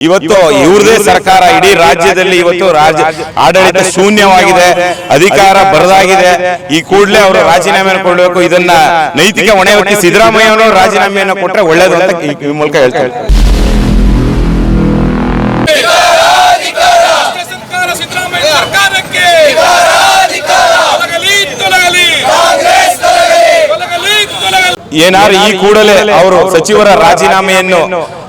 ಇವತ್ತು ಇವ್ರದೇ ಸರ್ಕಾರ ಇಡೀ ರಾಜ್ಯದಲ್ಲಿ ಇವತ್ತು ರಾಜ್ಯ ಆಡಳಿತ ಶೂನ್ಯವಾಗಿದೆ ಅಧಿಕಾರ ಬರದಾಗಿದೆ. ಈ ಕೂಡಲೇ ಅವರು ರಾಜೀನಾಮೆ ಕೊಡಬೇಕು. ಇದನ್ನ ನೈತಿಕ ಹೊಣೆ ಹೊತ್ತಿ ಸಿದ್ದರಾಮಯ್ಯವರು ರಾಜೀನಾಮೆಯನ್ನು ಕೊಟ್ಟರೆ ಒಳ್ಳೇದು ಅಂತ ಈ ಮೂಲಕ ತೊಲಗಲಿ ಏನಾರು ಈ ಕೂಡಲೇ ಅವರು ಸಚಿವರ ರಾಜೀನಾಮೆಯನ್ನು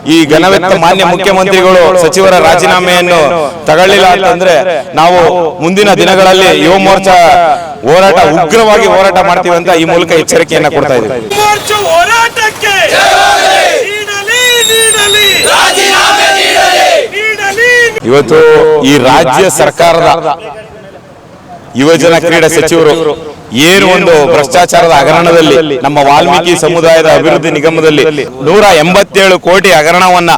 ಈ ಘನವೆತ್ತ ಮಾನ್ಯ ಮುಖ್ಯಮಂತ್ರಿಗಳು ಸಚಿವರ ರಾಜೀನಾಮೆಯನ್ನು ತಗೊಳ್ಳಿಲ್ಲ ಅಂತಂದ್ರೆ ನಾವು ಮುಂದಿನ ದಿನಗಳಲ್ಲಿ ಯುವ ಮೋರ್ಚಾ ಹೋರಾಟ ಉಗ್ರವಾಗಿ ಹೋರಾಟ ಮಾಡ್ತೀವಿ ಅಂತ ಈ ಮೂಲಕ ಎಚ್ಚರಿಕೆಯನ್ನ ಕೊಡ್ತಾ ಇದ್ದೀವಿ. ಇವತ್ತು ಈ ರಾಜ್ಯ ಸರ್ಕಾರದ ಯುವಜನ ಕ್ರೀಡಾ ಸಚಿವರು ಏನು ಒಂದು ಭ್ರಷ್ಟಾಚಾರದ ಹಗರಣದಲ್ಲಿ ನಮ್ಮ ವಾಲ್ಮೀಕಿ ಸಮುದಾಯದ ಅಭಿವೃದ್ಧಿ ನಿಗಮದಲ್ಲಿ ನೂರ ಎಂಬತ್ತೇಳು ಕೋಟಿ ಹಗರಣವನ್ನ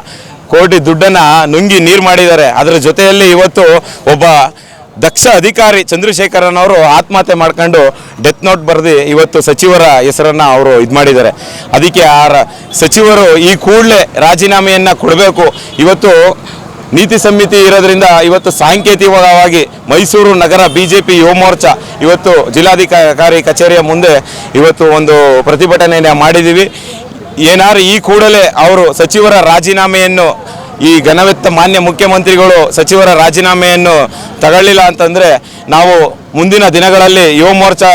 ಕೋಟಿ ದುಡ್ಡನ್ನ ನುಂಗಿ ನೀರು ಮಾಡಿದ್ದಾರೆ. ಅದರ ಜೊತೆಯಲ್ಲಿ ಇವತ್ತು ಒಬ್ಬ ದಕ್ಷ ಅಧಿಕಾರಿ ಚಂದ್ರಶೇಖರನ್ ಅವರು ಆತ್ಮಹತ್ಯೆ ಮಾಡ್ಕೊಂಡು ಡೆತ್ ನೋಟ್ ಬರೆದು ಇವತ್ತು ಸಚಿವರ ಹೆಸರನ್ನ ಅವರು ಇದು ಮಾಡಿದ್ದಾರೆ. ಅದಕ್ಕೆ ಆ ಸಚಿವರು ಈ ಕೂಡಲೇ ರಾಜೀನಾಮೆಯನ್ನ ಕೊಡಬೇಕು. ಇವತ್ತು ನೀತಿ ಸಮಿತಿ ಇರೋದ್ರಿಂದ ಇವತ್ತು ಸಾಂಕೇತಿಕವಾಗಿ ಮೈಸೂರು ನಗರ ಬಿಜೆಪಿ ಯುವ ಮೋರ್ಚಾ ಇವತ್ತು ಜಿಲ್ಲಾಧಿಕಾರಿ ಕಚೇರಿಯ ಮುಂದೆ ಇವತ್ತು ಒಂದು ಪ್ರತಿಭಟನೆಯನ್ನು ಮಾಡಿದ್ದೀವಿ. ಏನಾರು ಈ ಕೂಡಲೇ ಅವರು ಸಚಿವರ ರಾಜೀನಾಮೆಯನ್ನು ಈ ಘನವೆತ್ತ ಮಾನ್ಯ ಮುಖ್ಯಮಂತ್ರಿಗಳು ಸಚಿವರ ರಾಜೀನಾಮೆಯನ್ನು ತಗೊಳ್ಳಿಲ್ಲ ಅಂತಂದರೆ ನಾವು ಮುಂದಿನ ದಿನಗಳಲ್ಲಿ ಯುವ ಮೋರ್ಚಾ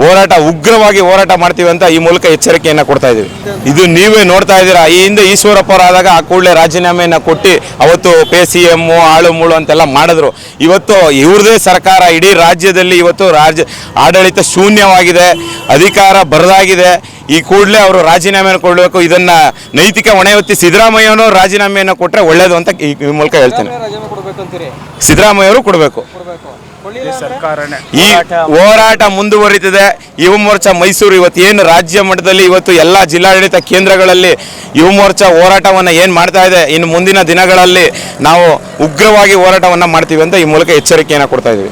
ಹೋರಾಟ, ಉಗ್ರವಾಗಿ ಹೋರಾಟ ಮಾಡ್ತೀವಿ ಅಂತ ಈ ಮೂಲಕ ಎಚ್ಚರಿಕೆಯನ್ನು ಕೊಡ್ತಾ ಇದ್ದೀವಿ. ಇದು ನೀವೇ ನೋಡ್ತಾ ಇದ್ದೀರಾ? ಈ ಹಿಂದೆ ಈಶ್ವರಪ್ಪರಾದಾಗ ಆ ಕೂಡಲೇ ರಾಜೀನಾಮೆಯನ್ನು ಕೊಟ್ಟು ಅವತ್ತು ಪೇ ಸಿ ಎಮ್ಮು ಆಳು ಮೂಳು ಅಂತೆಲ್ಲ ಮಾಡಿದ್ರು. ಇವತ್ತು ಇವ್ರದೇ ಸರ್ಕಾರ, ಇಡೀ ರಾಜ್ಯದಲ್ಲಿ ಇವತ್ತು ರಾಜ್ಯ ಆಡಳಿತ ಶೂನ್ಯವಾಗಿದೆ, ಅಧಿಕಾರ ಬರದಾಗಿದೆ. ಈ ಕೂಡಲೇ ಅವರು ರಾಜೀನಾಮೆಯನ್ನು ಕೊಡಬೇಕು. ಇದನ್ನ ನೈತಿಕ ಹೊಣೆ ಹೊತ್ತಿ ಸಿದ್ದರಾಮಯ್ಯನೂ ರಾಜೀನಾಮೆಯನ್ನು ಕೊಟ್ಟರೆ ಒಳ್ಳೇದು ಅಂತ ಈ ಈ ಮೂಲಕ ಹೇಳ್ತೇನೆ. ಸಿದ್ದರಾಮಯ್ಯ ಅವರು ಸಿದ್ದರಾಮಯ್ಯವರು ಕೊಡಬೇಕು. ಈ ಹೋರಾಟ ಮುಂದುವರಿತಿದೆ. ಯುವ ಮೋರ್ಚಾ ಮೈಸೂರು ಇವತ್ತು ಏನು ರಾಜ್ಯ ಮಟ್ಟದಲ್ಲಿ ಇವತ್ತು ಎಲ್ಲ ಜಿಲ್ಲಾಡಳಿತ ಕೇಂದ್ರಗಳಲ್ಲಿ ಯುವ ಮೋರ್ಚಾ ಹೋರಾಟವನ್ನು ಏನು ಮಾಡ್ತಾ ಇದೆ? ಇನ್ನು ಮುಂದಿನ ದಿನಗಳಲ್ಲಿ ನಾವು ಉಗ್ರವಾಗಿ ಹೋರಾಟವನ್ನು ಮಾಡ್ತೀವಿ ಅಂತ ಈ ಮೂಲಕ ಎಚ್ಚರಿಕೆಯನ್ನು ಕೊಡ್ತಾ ಇದ್ದೀವಿ.